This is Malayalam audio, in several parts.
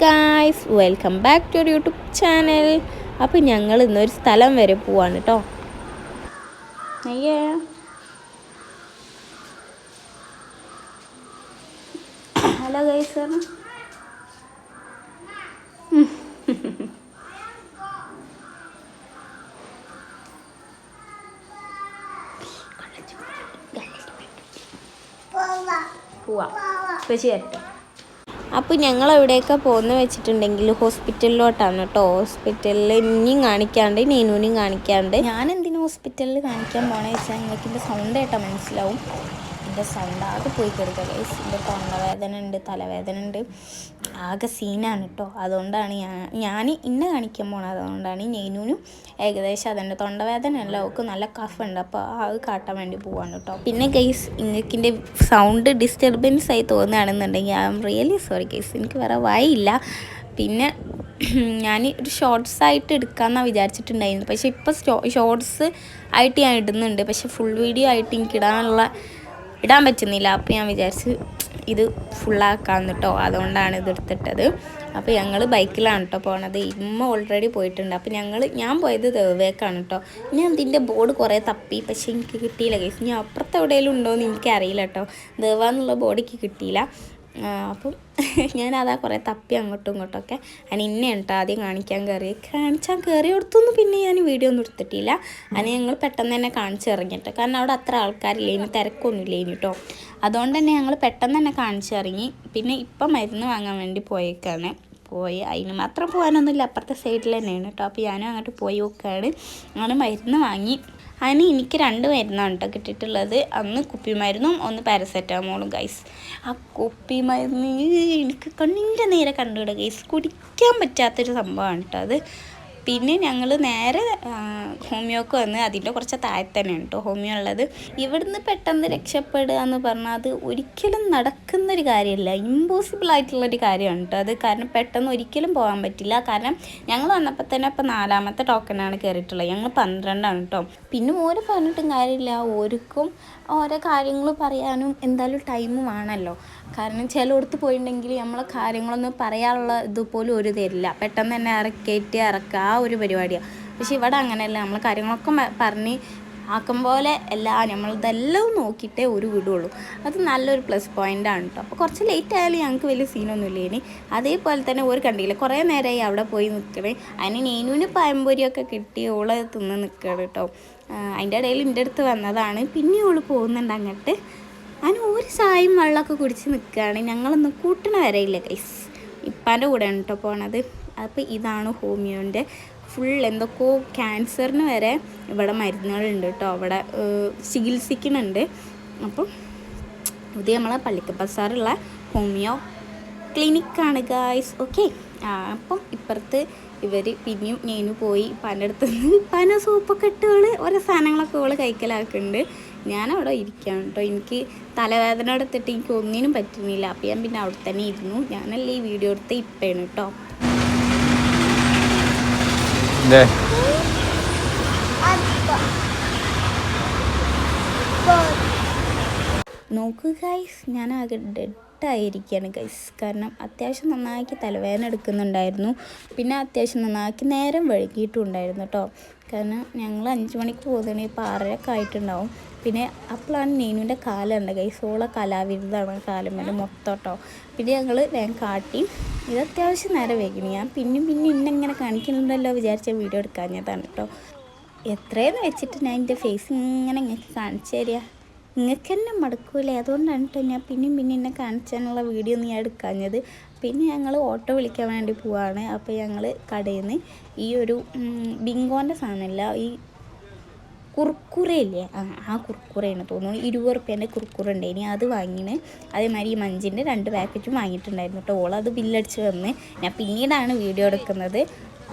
Guys welcome back to YouTube channel അപ്പോൾ ഞങ്ങൾ ഇന്നൊരു സ്ഥലം വരെ പോവാണ് കേട്ടോ അയ്യേ. ഹലോ ഗൈസ് പോവാ. പോവാ. തരട്ടെ അപ്പോൾ ഞങ്ങൾ എവിടെയൊക്കെ പോകുന്ന വെച്ചിട്ടുണ്ടെങ്കിൽ ഹോസ്പിറ്റലിലോട്ടാണ് കേട്ടോ ഹോസ്പിറ്റലിൽ ഇനിയും കാണിക്കാണ്ട് നീനുവിനെയും കാണിക്കാണ്ട്. ഞാൻ എന്തിനു ഹോസ്പിറ്റലിൽ കാണിക്കാൻ പോണേ വെച്ചാൽ നിങ്ങൾക്ക് എന്റെ സൗണ്ട് കേട്ടാൽ മനസ്സിലാവും. എന്റെ സൗണ്ട് ആകെ പോയി കിടക്കുക എന്റെ തൊണ്ടവേദന ഉണ്ട് തലവേദന ഉണ്ട്. ആകെ സീനാണ് കേട്ടോ അതുകൊണ്ടാണ് ഞാൻ ഞാൻ ഇന്ന കാണിക്കാൻ പോണത് അതുകൊണ്ടാണ് നെയ്നൂനും ഏകദേശം അതുണ്ട്. തൊണ്ടവേദന അല്ല അവൾക്ക് നല്ല ഉണ്ട്. അപ്പോൾ അത് കാട്ടാൻ വേണ്ടി പോവാണ് കേട്ടോ പിന്നെ ഗൈസ് ഇങ്ങക്കിന്റെ സൗണ്ട് ഡിസ്റ്റർബൻസ് ആയി തോന്നുകയാണെന്നുണ്ടെങ്കിൽ I am really sorry guys എനിക്ക് വേറെ വായില്ല പിന്നെ ഞാൻ ഒരു ഷോർട്സ് ആയിട്ട് എടുക്കാമെന്നാണ് വിചാരിച്ചിട്ടുണ്ടായിരുന്നു പക്ഷേ ഇപ്പോൾ ഷോർട്സ് ആയിട്ട് ഞാൻ ഇടുന്നുണ്ട്. പക്ഷേ ഫുൾ വീഡിയോ ആയിട്ട് എനിക്ക് ഇടാനുള്ള ഇടാൻ പറ്റുന്നില്ല. അപ്പോൾ ഞാൻ വിചാരിച്ച് ഇത് ഫുള്ളാക്കാന്ന് കേട്ടോ അതുകൊണ്ടാണ് ഇത് എടുത്തിട്ടത്. അപ്പോൾ ഞങ്ങൾ ബൈക്കിലാണ് കേട്ടോ പോണത്. ഇമ്മ ഓൾറെഡി പോയിട്ടുണ്ട്. അപ്പോൾ ഞങ്ങൾ ഞാൻ പോയത് ദേവേക്കാണ് കേട്ടോ ഞാൻ അതിന്റെ ബോർഡ് കുറേ തപ്പി. പക്ഷേ എനിക്ക് കിട്ടിയില്ല കേസ് ഞാൻ അപ്പുറത്ത് എവിടെയെങ്കിലും ഉണ്ടോയെന്ന് എനിക്കറിയില്ല കേട്ടോ ദേവ എന്നുള്ള എനിക്ക് കിട്ടിയില്ല. അപ്പം ഞാൻ അതാ കുറേ തപ്പി അങ്ങോട്ടും ഇങ്ങോട്ടൊക്കെ. അതിന് ഇന്നെ കേട്ടോ ആദ്യം കാണിക്കാൻ കയറി കാണിച്ചാൽ കയറി കൊടുത്തൊന്നും പിന്നെ ഞാൻ വീഡിയോ ഒന്നും എടുത്തിട്ടില്ല. അതിന് ഞങ്ങൾ പെട്ടെന്ന് തന്നെ കാണിച്ചു കാരണം അവിടെ അത്ര ആൾക്കാരില്ലേനി തിരക്കൊന്നും ഇല്ലേനി കേട്ടോ അതുകൊണ്ട് തന്നെ ഞങ്ങൾ പെട്ടെന്ന് തന്നെ കാണിച്ചിറങ്ങി പിന്നെ ഇപ്പം മരുന്ന് വാങ്ങാൻ വേണ്ടി പോയേക്കാണ്. പോയി. അതിന് മാത്രം പോകാനൊന്നുമില്ല. അപ്പുറത്തെ സൈഡിൽ തന്നെയാണ് കേട്ടോ അപ്പോൾ ഞാനും അങ്ങോട്ട് പോയി നോക്കുകയാണ് അങ്ങനെ മരുന്ന് വാങ്ങി. അതിന് എനിക്ക് രണ്ട് മരുന്നാണ് കേട്ടോ കിട്ടിയിട്ടുള്ളത്. അന്ന് കുപ്പിമരുന്നും ഒന്ന് പാരസെറ്റാമോളും ഗൈസ് ആ കുപ്പി മരുന്ന് എനിക്ക് കണ്ണിന്റെ നേരെ കണ്ടുവിടുക ഗൈസ് കുടിക്കാൻ പറ്റാത്തൊരു സംഭവമാണ് കേട്ടോ അത്. പിന്നെ ഞങ്ങൾ നേരെ ഹോമിയോക്ക് വന്ന് അതിന്റെ കുറച്ച് താഴെ തന്നെയാണ് കേട്ടോ ഹോമിയോ ഉള്ളത്. ഇവിടുന്ന് പെട്ടെന്ന് രക്ഷപ്പെടുക എന്ന് പറഞ്ഞാൽ അത് ഒരിക്കലും നടക്കുന്നൊരു കാര്യമല്ല ഇമ്പോസിബിൾ ആയിട്ടുള്ളൊരു കാര്യമാണ് കേട്ടോ അത് കാരണം പെട്ടെന്ന് ഒരിക്കലും പോകാൻ പറ്റില്ല. കാരണം ഞങ്ങൾ വന്നപ്പോൾ തന്നെ ഇപ്പോൾ നാലാമത്തെ ടോക്കനാണ് കയറിയിട്ടുള്ളത് ഞങ്ങൾ പന്ത്രണ്ടാണ് കേട്ടോ പിന്നെ ഓര് പറഞ്ഞിട്ടും കാര്യമില്ല. ഓർക്കും ഓരോ കാര്യങ്ങൾ പറയാനും എന്തായാലും ടൈം വേണമല്ലോ കാരണം ചിലയിടത്ത് പോയിട്ടുണ്ടെങ്കിൽ നമ്മളെ കാര്യങ്ങളൊന്നും പറയാനുള്ള ഇതുപോലും ഒരു തരില്ല. പെട്ടെന്ന് തന്നെ ഇറക്കേറ്റ് ഇറക്കുക ആ ഒരു പരിപാടിയാണ് പക്ഷെ ഇവിടെ അങ്ങനെയല്ല. നമ്മൾ കാര്യങ്ങളൊക്കെ പറഞ്ഞ് ആക്കും പോലെ എല്ലാ നമ്മളിതെല്ലാം നോക്കിയിട്ടേ ഒരു വിടുള്ളൂ. അത് നല്ലൊരു പ്ലസ് പോയിന്റ് ആണ് കേട്ടോ അപ്പോൾ കുറച്ച് ലേറ്റ് ആയാലും ഞങ്ങൾക്ക് വലിയ സീനൊന്നും ഇല്ല ഇനി അതേപോലെ തന്നെ ഒരു കണ്ടില്ല? കുറേ നേരമായി അവിടെ പോയി നിൽക്കണേ അതിന് നെയ്നുവിന് പഴംപൊരിയൊക്കെ കിട്ടി. ഓൾ തിന്ന് നിൽക്കണം കേട്ടോ അതിന്റെ ഇടയിൽ എന്റെ അടുത്ത് വന്നതാണ്. പിന്നെ ഓൾ പോകുന്നുണ്ട് അങ്ങോട്ട്. അതിന് ഒരു ചായയും വെള്ളമൊക്കെ കുടിച്ച് നിൽക്കുകയാണ്. ഞങ്ങളൊന്ന് കൂട്ടണ വരെയില്ല ഗൈസ് ഇപ്പാന്റെ കൂടെയാണ് കേട്ടോ പോണത്. അപ്പോൾ ഇതാണ് ഹോമിയോന്റെ ഫുൾ എന്തൊക്കെയോ ക്യാൻസറിന് വരെ ഇവിടെ മരുന്നുകളുണ്ട് കേട്ടോ അവിടെ ചികിത്സിക്കുന്നുണ്ട്. അപ്പം ഇത് നമ്മളെ പള്ളിക്ക ബസാറുള്ള ഹോമിയോ ക്ലിനിക്കാണ് ഗായ്സ് ഓക്കെ അപ്പം ഇപ്പുറത്ത് ഇവർ പിന്നെയും ഞാനും പോയി പാന്റെ അടുത്ത് നിന്ന് പന സൂപ്പൊക്കെ ഇട്ടുകൾ ഓരോ സാധനങ്ങളൊക്കെ ഓൾ കൈക്കലാക്കുന്നുണ്ട് ഞാനവിടെ ഇരിക്കാം കേട്ടോ. എനിക്ക് തലവേദന എടുത്തിട്ട് എനിക്ക് ഒന്നിനും പറ്റുന്നില്ല. അപ്പം ഞാൻ പിന്നെ അവിടെ തന്നെ ഇരുന്നു. ഞാനല്ലേ ഈ വീഡിയോ എടുത്ത് ഇപ്പയാണ് കേട്ടോ. നോക്കുക നോക്ക് ഗൈസ് ഞാൻ ആകെ ഡെഡായിരിക്കുകയാണ് ഗൈസ് കാരണം അത്യാവശ്യം നന്നാക്കി തലവേദന എടുക്കുന്നുണ്ടായിരുന്നു. പിന്നെ അത്യാവശ്യം നന്നാക്കി നേരം വഴുകിയിട്ടും ഉണ്ടായിരുന്നു കേട്ടോ കാരണം ഞങ്ങൾ അഞ്ച് മണിക്ക് പോകുന്നതിന് ഇപ്പോൾ ആറരയൊക്കെ ആയിട്ടുണ്ടാവും. പിന്നെ അപ്പോഴാണ് നീനുവിന്റെ കാലുണ്ട് ഗൈസ് ഓളെ കലാവിരുദ്ധാണ് വേണ്ട മൊത്തം കേട്ടോ പിന്നെ ഞങ്ങൾ വേഗം കാട്ടി. ഇത് അത്യാവശ്യം നേരം വൈകി. ഞാൻ പിന്നെയും പിന്നെ ഇന്നെങ്ങനെ കാണിക്കുന്നുണ്ടല്ലോ വിചാരിച്ച വീഡിയോ എടുക്കാഞ്ഞതാണ് കേട്ടോ എത്രയെന്ന് വെച്ചിട്ട് ഞാൻ എന്റെ ഫേസ് ഇങ്ങനെ ഇങ്ങനെ കാണിച്ചു തരിക. നിങ്ങൾക്ക് തന്നെ മടുക്കൂലേ? അതുകൊണ്ടാണ് കേട്ടോ ഞാൻ പിന്നെയും പിന്നെ എന്നെ കാണിച്ചാനുള്ള വീഡിയോ ഞാൻ എടുക്കാഞ്ഞത്. പിന്നെ ഞങ്ങൾ ഓട്ടോ വിളിക്കാൻ വേണ്ടി പോവാണ്. അപ്പോൾ ഞങ്ങൾ കടയിൽ നിന്ന് ഈ ഒരു ബിങ്കോന്റെ സാധനമല്ല ഈ കുർക്കുറയില്ലേ ആ ആ കുർക്കുറയാണ് തോന്നുന്നു. ഇരുപത് റുപ്യേന്റെ കുർക്കുറ ഉണ്ട് ഇനി അത് വാങ്ങിന് അതേമാതിരി ഈ മഞ്ചിന്റെ രണ്ട് പാക്കറ്റും വാങ്ങിയിട്ടുണ്ടായിരുന്നു കേട്ടോ ഓളത് ബില്ലടിച്ച് വന്ന് ഞാൻ പിന്നീടാണ് വീഡിയോ എടുക്കുന്നത്.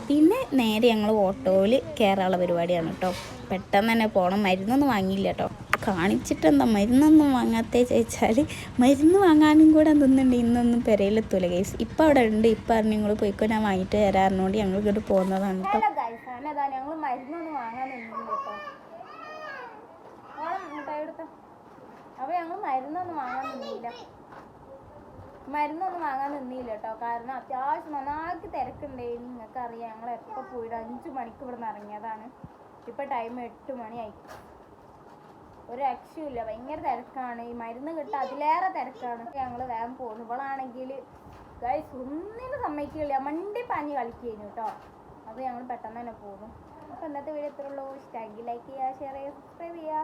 പിന്നെ നേരെ ഞങ്ങൾ ഓട്ടോയിൽ കയറാനുള്ള പരിപാടിയാണ് കേട്ടോ പെട്ടെന്ന് തന്നെ പോകണം മരുന്നൊന്നും വാങ്ങിയില്ല കേട്ടോ കാണിച്ചിട്ടെന്താ? മരുന്നൊന്നും വാങ്ങാത്തേ ചോദിച്ചാൽ മരുന്ന് വാങ്ങാനും കൂടെ നിന്നുണ്ട് ഇന്നൊന്നും പെരയിലെത്തൂല കേസ് ഇപ്പം അവിടെ ഉണ്ട് ഇപ്പം അറിഞ്ഞു നിങ്ങൾ പോയിക്കോ ഞാൻ വാങ്ങിയിട്ട് തരാറിനോട് ഞങ്ങൾ ഇങ്ങോട്ട് പോകുന്നതാണ് കേട്ടോ ഞങ്ങൾ മരുന്നൊന്നും ഞങ്ങൾ മരുന്നൊന്നും വാങ്ങാൻ നിന്നില്ല. മരുന്നൊന്നും വാങ്ങാൻ നിന്നില്ല കേട്ടോ കാരണം അത്യാവശ്യം നന്നാക്കി തിരക്കുണ്ടായിരുന്നു നിങ്ങൾക്ക് അറിയാം ഞങ്ങൾ എപ്പോൾ പോയിട്ട് അഞ്ച് മണിക്ക് ഇവിടെ നിന്ന് ഇറങ്ങിയതാണ്. ഇപ്പം ടൈം എട്ട് മണിയായി. ഒരു രക്ഷയില്ല ഭയങ്കര തിരക്കാണ്. ഈ മരുന്ന് കിട്ടാൻ അതിലേറെ തിരക്കാണ്. ഞങ്ങൾ വേഗം പോകുന്നു ഇവളാണെങ്കിൽ ഗൈസ് ഒന്നിനും സമ്മതിക്കില്ല. മണ്ടി പാഞ്ഞ് കളിക്കുന്നു കേട്ടോ അപ്പോൾ ഞങ്ങൾ പെട്ടെന്ന് തന്നെ പോകുന്നു അപ്പോൾ ഇന്നത്തെ വീഡിയോ ഇത്രയുള്ളൂ ഇഷ്ടമെങ്കിൽ ലൈക്ക് ചെയ്യുക ഷെയർ ചെയ്യുക സബ്സ്ക്രൈബ് ചെയ്യുക.